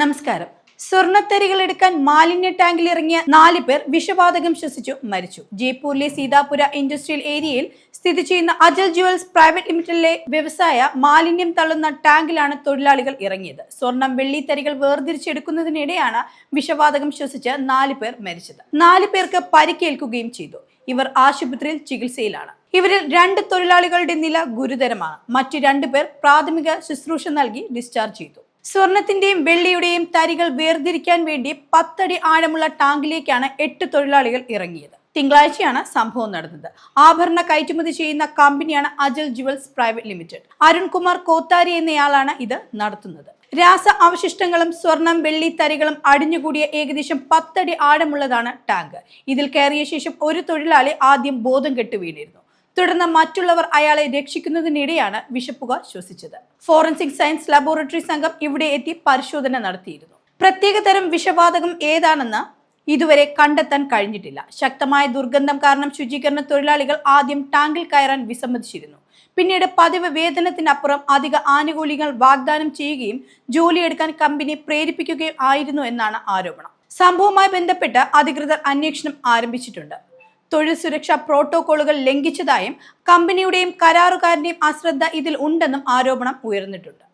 നമസ്കാരം. സ്വർണത്തരികൾ എടുക്കാൻ മാലിന്യ ടാങ്കിൽ ഇറങ്ങിയ നാല് പേർ വിഷവാതകം ശ്വസിച്ചു മരിച്ചു. ജയ്പൂരിലെ സീതാപുര ഇൻഡസ്ട്രിയൽ ഏരിയയിൽ സ്ഥിതി ചെയ്യുന്ന അജൽ ജുവൽസ് പ്രൈവറ്റ് ലിമിറ്റഡിലെ വ്യവസായ മാലിന്യം തള്ളുന്ന ടാങ്കിലാണ് തൊഴിലാളികൾ ഇറങ്ങിയത്. സ്വർണം വെള്ളി തരികൾ വേർതിരിച്ചെടുക്കുന്നതിനിടെയാണ് വിഷവാതകം ശ്വസിച്ച് നാല് പേർ മരിച്ചത്. നാല് പേർക്ക് പരിക്കേൽക്കുകയും ചെയ്തു. ഇവർ ആശുപത്രിയിൽ ചികിത്സയിലാണ്. ഇവരിൽ രണ്ട് തൊഴിലാളികളുടെ നില ഗുരുതരമാണ്. മറ്റു രണ്ടു പേർ പ്രാഥമിക ശുശ്രൂഷ നൽകി ഡിസ്ചാർജ് ചെയ്തു. സ്വർണത്തിന്റെയും വെള്ളിയുടെയും തരികൾ വേർതിരിക്കാൻ വേണ്ടി പത്തടി ആഴമുള്ള ടാങ്കിലേക്കാണ് എട്ട് തൊഴിലാളികൾ ഇറങ്ങിയത്. തിങ്കളാഴ്ചയാണ് സംഭവം നടന്നത്. ആഭരണ കയറ്റുമതി ചെയ്യുന്ന കമ്പനിയാണ് Ajal jewels private limited. Arunkumar Kothari എന്നയാളാണ് ഇത് നടത്തുന്നത്. രാസ അവശിഷ്ടങ്ങളും സ്വർണം വെള്ളി തരികളും അടിഞ്ഞുകൂടിയ ഏകദേശം പത്തടി ആഴമുള്ളതാണ് ടാങ്ക്. ഇതിൽ കയറിയ ശേഷം ഒരു തൊഴിലാളി ആദ്യം ബോധം കെട്ട് വീണിരുന്നു. തുടർന്ന് മറ്റുള്ളവർ അയാളെ രക്ഷിക്കുന്നതിനിടെയാണ് വിഷപ്പുക ശ്വസിച്ചത്. ഫോറൻസിക് സയൻസ് ലബോറട്ടറി സംഘം ഇവിടെ എത്തി പരിശോധന നടത്തിയിരുന്നു. പ്രത്യേക തരം വിഷവാതകം ഏതാണെന്ന് ഇതുവരെ കണ്ടെത്താൻ കഴിഞ്ഞിട്ടില്ല. ശക്തമായ ദുർഗന്ധം കാരണം ശുചീകരണ തൊഴിലാളികൾ ആദ്യം ടാങ്കിൽ കയറാൻ വിസമ്മതിച്ചിരുന്നു. പിന്നീട് പതിവ് വേതനത്തിനപ്പുറം അധിക ആനുകൂല്യങ്ങൾ വാഗ്ദാനം ചെയ്യുകയും ജോലിയെടുക്കാൻ കമ്പനി പ്രേരിപ്പിക്കുകയും ആയിരുന്നു എന്നാണ് ആരോപണം. സംഭവവുമായി ബന്ധപ്പെട്ട് അധികൃതർ അന്വേഷണം ആരംഭിച്ചിട്ടുണ്ട്. തൊഴിൽ സുരക്ഷാ പ്രോട്ടോകോളുകൾ ലംഘിച്ചതായും കമ്പനിയുടെയും കരാറുകാരന്റെയും അശ്രദ്ധ ഇതിൽ ഉണ്ടെന്നും ആരോപണം ഉയർന്നിട്ടുണ്ട്.